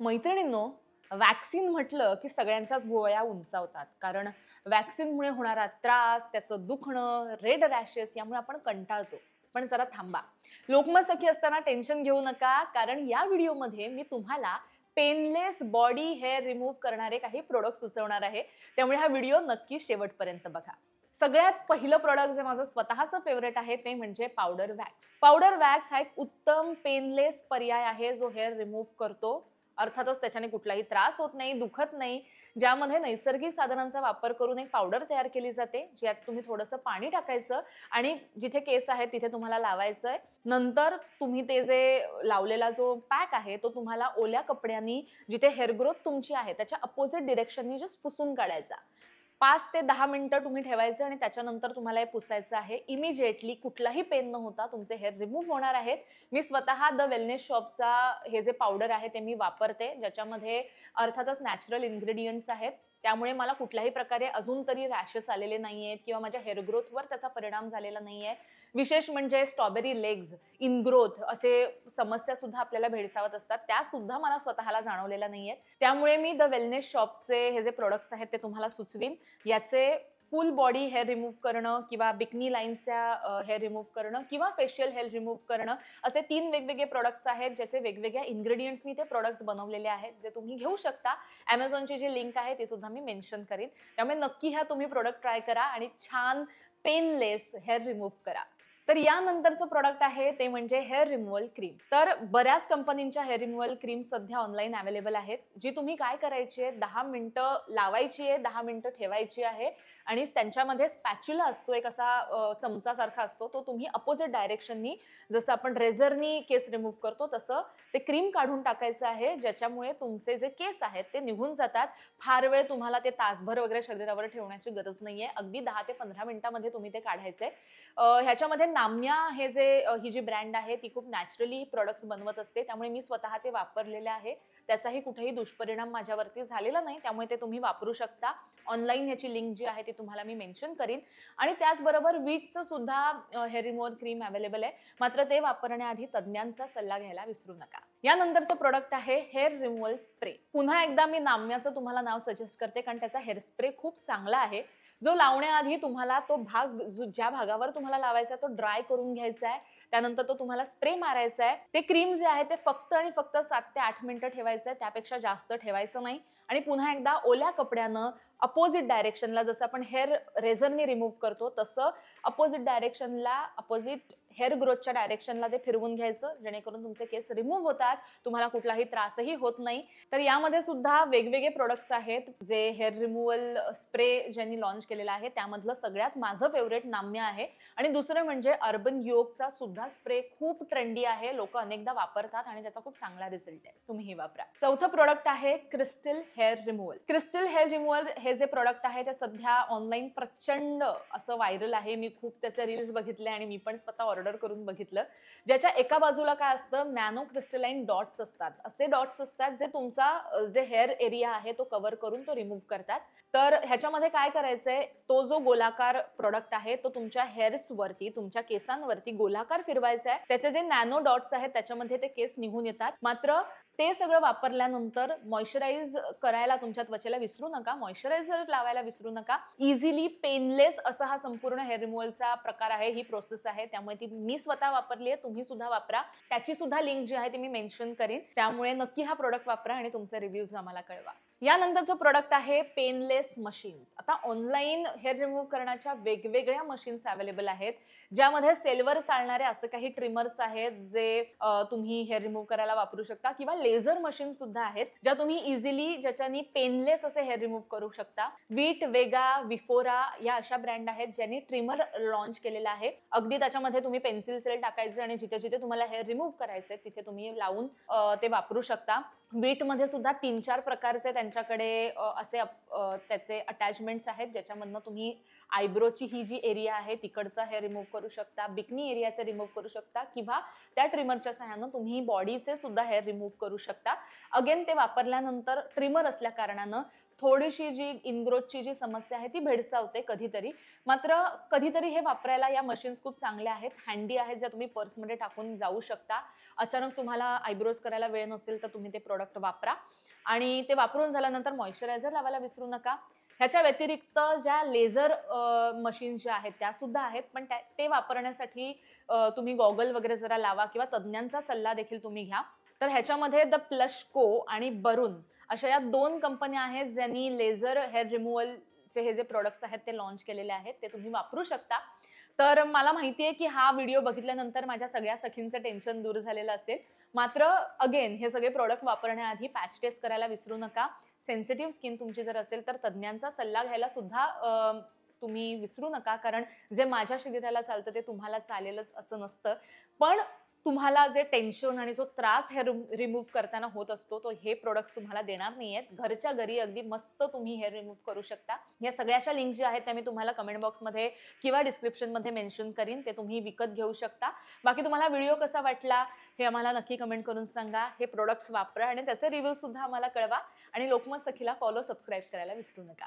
मैत्रिणींनो वॅक्सिन म्हटलं की सगळ्यांच्याच भुवया उंचावतात. कारण वॅक्सिनमुळे होणारा त्रास त्याचं दुखणं रेड रॅशेस यामुळे आपण कंटाळतो. पण जरा थांबा. लोकमत सखी असताना टेन्शन घेऊ नका कारण या व्हिडिओमध्ये मी तुम्हाला पेनलेस बॉडी हेअर रिमूव्ह करणारे काही प्रोडक्ट सुचवणार आहे. त्यामुळे हा व्हिडिओ नक्की शेवटपर्यंत बघा. सगळ्यात पहिलं प्रोडक्ट जे माझं स्वतःचं फेवरेट आहे ते म्हणजे पावडर वॅक्स पावडर वॅक्स हा एक उत्तम पेनलेस पर्याय आहे जो हेअर रिमूव्ह करतो. अर्थातच त्याच्याने कुठलाही त्रास होत नाही दुखत नाही ज्यामध्ये नैसर्गिक साधनांचा वापर करून एक पावडर तयार केली जाते ज्यात तुम्ही थोडंसं पाणी टाकायचं आणि जिथे केस आहे तिथे तुम्हाला लावायचं आहे नंतर तुम्ही ते जे लावलेला जो पॅक आहे तो तुम्हाला ओल्या कपड्यांनी जिथे हेअर ग्रोथ तुमची आहे त्याच्या अपोजिट डिरेक्शननी जस्ट पुसून काढायचा. पाच ते दहा मिनिटं तुम्ही ठेवायचं आणि त्याच्यानंतर तुम्हाला हे पुसायचं आहे. इमिजिएटली कुठलाही पेन न होता तुमचे हेअर रिमूव्ह होणार आहेत. मी स्वतः द वेलनेस शॉपचा हे जे पावडर आहे ते मी वापरते ज्याच्यामध्ये अर्थातच नॅचरल इन्ग्रेडियंट्स आहेत. त्यामुळे मला कुठल्याही प्रकारे अजून तरी रॅशेस आलेले नाही आहेत किंवा माझ्या हेअर ग्रोथवर त्याचा परिणाम झालेला नाही आहे विशेष म्हणजे स्ट्रॉबेरी लेग्स इनग्रोथ असे समस्या सुद्धा आपल्याला भेडसावत असतात. त्या सुद्धा मला स्वतःला जाणवलेल्या नाही आहेत त्यामुळे मी द वेलनेस शॉपचे हे जे प्रोडक्ट्स आहेत ते तुम्हाला सुचवीन. याचे फुल बॉडी हेअर रिमूव्ह करणं किंवा बिकनी लाईन्सच्या हेअर रिमूव्ह करणं किंवा फेशियल हेअर रिमूव्ह करणं असे तीन वेगवेगळे प्रोडक्ट्स आहेत ज्याचे वेगवेगळ्या इन्ग्रेडियंट्सनी ते प्रोडक्ट्स बनवलेले आहेत जे तुम्ही घेऊ शकता. ॲमेझॉनची जी लिंक आहे ती सुद्धा मी मेन्शन करीन. त्यामुळे नक्की ह्या तुम्ही प्रोडक्ट ट्राय करा आणि छान पेनलेस हेअर रिमूव्ह करा. तर यानंतरचं प्रोडक्ट आहे ते म्हणजे हेअर रिमूव्हल क्रीम तर बऱ्याच कंपनींच्या हेअर रिमूव्हल क्रीम सध्या ऑनलाईन अवेलेबल आहेत. जी तुम्ही काय करायची आहे? दहा मिनटं लावायची आहे दहा मिनटं ठेवायची आहे आणि त्यांच्यामध्ये स्पॅच्युला असतो एक असा चमचासारखा असतो तो तुम्ही अपोजिट डायरेक्शननी जसं आपण रेझरनी केस रिमूव्ह करतो तसं ते क्रीम काढून टाकायचं आहे ज्याच्यामुळे तुमचे जे केस आहेत ते निघून जातात. फार वेळ तुम्हाला ते तासभर वगैरे शरीरावर ठेवण्याची गरज नाही आहे अगदी दहा ते पंधरा मिनिटामध्ये तुम्ही ते काढायचे ह्याच्यामध्ये नाम्या हे जे ही जी ब्रँड आहे ती खूप नॅचरली प्रोडक्ट्स बनवत असते. त्यामुळे मी स्वतः ते वापरलेले आहे. त्याचाही कुठेही दुष्परिणाम माझ्यावरती झालेला नाही त्यामुळे ते तुम्ही वापरू शकता. ऑनलाईन ह्याची लिंक जी आहे ती तुम्हाला मी मेन्शन करीन. आणि त्याचबरोबर वीटचं सुद्धा हेअर रिमोवर क्रीम अवेलेबल आहे. मात्र ते वापरण्याआधी तज्ज्ञांचा सल्ला घ्यायला विसरू नका. यानंतरचं प्रोडक्ट आहे हेअर रिमूव्हल स्प्रे पुन्हा एकदा मी नाम्याचं तुम्हाला नाव सजेस्ट करते कारण त्याचा हेअर स्प्रे खूप चांगला आहे. जो लावण्याआधी तुम्हाला तो भाग ज्या भागावर तुम्हाला लावायचा तो ड्राय करून घ्यायचा आहे. त्यानंतर तो तुम्हाला स्प्रे मारायचा आहे. ते क्रीम जे आहे ते फक्त आणि फक्त सात ते आठ मिनिटं ठेवायचं आहे त्यापेक्षा जास्त ठेवायचं नाही. आणि पुन्हा एकदा ओल्या कपड्यानं अपोजिट डायरेक्शनला जसं आपण हेअर रेझरने रिमूव्ह करतो तसं अपोजिट डायरेक्शनला अपोजिट हेअर ग्रोथच्या डायरेक्शनला ते फिरवून घ्यायचं जेणेकरून तुमचे केस रिमूव्ह होतात तुम्हाला कुठलाही त्रासही होत नाही. तर यामध्ये सुद्धा वेगवेगळे प्रोडक्ट्स आहेत जे हेअर रिमूव्हल स्प्रे ज्यांनी लॉन्च केलेला आहे त्यामधलं सगळ्यात माझं फेवरेट नाम्य आहे. आणि दुसरं म्हणजे अर्बन योगचा सुद्धा स्प्रे खूप ट्रेंडी आहे लोक अनेकदा वापरतात आणि त्याचा खूप चांगला रिझल्ट आहे. तुम्हीही वापरा. चौथं प्रोडक्ट आहे crystal hair removal crystal hair removal हे जे प्रोडक्ट आहे ते सध्या ऑनलाईन प्रचंड असं व्हायरल आहे. मी खूप त्याचे रील्स बघितले आणि मी पण स्वतः ऑर्डर करून बघितलं. ज्याच्या एका बाजूला काय असतं नॅनो क्रिस्टलाईन डॉट्स असतात. असे डॉट्स असतात जे तुमचा जे हेअर एरिया आहे तो कव्हर करून तो रिमूव्ह करतात. तर ह्याच्यामध्ये काय करायचंय तो जो गोलाकार प्रोडक्ट आहे तो तुमच्या हेअर्स वरती तुमच्या केसांवरती गोलाकार फिरवायचा आहे त्याचे जे नॅनो डॉट्स आहेत त्याच्यामध्ये ते केस निघून येतात. मात्र ते सगळं वापरल्यानंतर मॉइश्चराईज करायला तुमच्या त्वचेला विसरू नका. मॉइश्चरायझर लावायला विसरू नका. इझिली पेनलेस असा हा संपूर्ण हेअर रिमूव्हलचा प्रकार आहे ही प्रोसेस आहे. त्यामुळे ती मी स्वतः वापरली आहे तुम्ही सुद्धा वापरा. त्याची सुद्धा लिंक जी आहे ती मी मेन्शन करीन. त्यामुळे नक्की हा प्रोडक्ट वापरा आणि तुमचे रिव्ह्यूज आम्हाला कळवा. यानंतर जो प्रोडक्ट आहे पेनलेस मशीन्स आता ऑनलाईन हेअर रिमूव्ह करण्याच्या वेगवेगळ्या मशीन्स अवेलेबल आहेत. ज्यामध्ये सेलवर चालणारे असं काही ट्रिमर्स आहेत जे तुम्ही हेअर रिमूव्ह करायला वापरू शकता. किंवा लेझर मशीन सुद्धा आहेत ज्या तुम्ही इझिली ज्याच्यानी पेनलेस असे हेअर रिमूव्ह करू शकता. वीट वेगा विफोरा या अशा ब्रँड आहेत ज्यांनी ट्रिमर लॉन्च केलेला आहे. अगदी त्याच्यामध्ये तुम्ही पेन्सिल सेल टाकायचे आणि जिथे जिथे तुम्हाला हेअर रिमूव्ह करायचे तिथे तुम्ही लावून ते वापरू शकता. वीटमध्ये सुद्धा तीन चार प्रकारचे त्यांच्याकडे असे त्याचे अटॅचमेंट्स आहेत ज्याच्यामधनं तुम्ही आयब्रोची ही जी एरिया आहे तिकडचं हेअर रिमूव्ह करू शकता बिकनी एरियाचे रिमूव्ह करू शकता किंवा त्या ट्रिमरच्या सहाय्यानं तुम्ही बॉडीचे सुद्धा हेअर रिमूव्ह करू शकता. अगेन ते वापरल्यानंतर ट्रिमर असल्या कारणानं थोडीशी जी इनग्रोथची जी समस्या आहे ती भेडसावते कधीतरी. मात्र कधीतरी हे वापरायला या मशीन्स खूप चांगल्या आहेत. हँडी आहेत ज्या तुम्ही पर्समध्ये टाकून जाऊ शकता. अचानक तुम्हाला आयब्रोज करायला वेळ नसेल तर तुम्ही ते प्रोडक्ट वापरा. आणि ते वापरून झाल्यानंतर मॉइश्चरायझर लावायला विसरू नका. ह्याच्या व्यतिरिक्त ज्या लेझर मशीन ज्या आहेत त्या सुद्धा आहेत. पण त्या ते वापरण्यासाठी तुम्ही गॉगल वगैरे जरा लावा किंवा तज्ज्ञांचा सल्ला देखील तुम्ही घ्या. तर ह्याच्यामध्ये द प्लशको आणि बरून अशा या दोन कंपन्या आहेत ज्यांनी लेझर हेअर रिमूव्हलचे हे जे प्रोडक्ट्स आहेत ते लॉन्च केलेले आहेत. ते तुम्ही वापरू शकता. तर मला माहिती आहे की हा व्हिडिओ बघितल्यानंतर माझ्या सगळ्या सखींचं टेन्शन दूर झालेलं असेल. मात्र अगेन हे सगळे प्रोडक्ट वापरण्याआधी पॅच टेस्ट करायला विसरू नका. सेन्सिटिव्ह स्किन तुमची जर असेल तर तज्ज्ञांचा सल्ला घ्यायला सुद्धा तुम्ही विसरू नका. कारण जे माझ्या शरीराला चालतं ते तुम्हाला चालेलच असं नसतं. पण तुम्हाला जे टेन्शन आणि जो त्रास हेअर रिमूव्ह करताना होत असतो तो हे प्रोडक्ट्स तुम्हाला देणार नाही आहेत घरच्या घरी अगदी मस्त तुम्ही हेअर रिमूव्ह करू शकता. या सगळ्याच्या लिंक ज्या आहेत त्या मी तुम्हाला कमेंट बॉक्समध्ये किंवा डिस्क्रिप्शनमध्ये मेन्शन करीन. ते तुम्ही विकत घेऊ शकता. बाकी तुम्हाला व्हिडिओ कसा वाटला हे आम्हाला नक्की कमेंट करून सांगा. हे प्रोडक्ट्स वापरा आणि त्याचे रिव्ह्यू सुद्धा आम्हाला कळवा. आणि लोकमत सखीला फॉलो सबस्क्राईब करायला विसरू नका.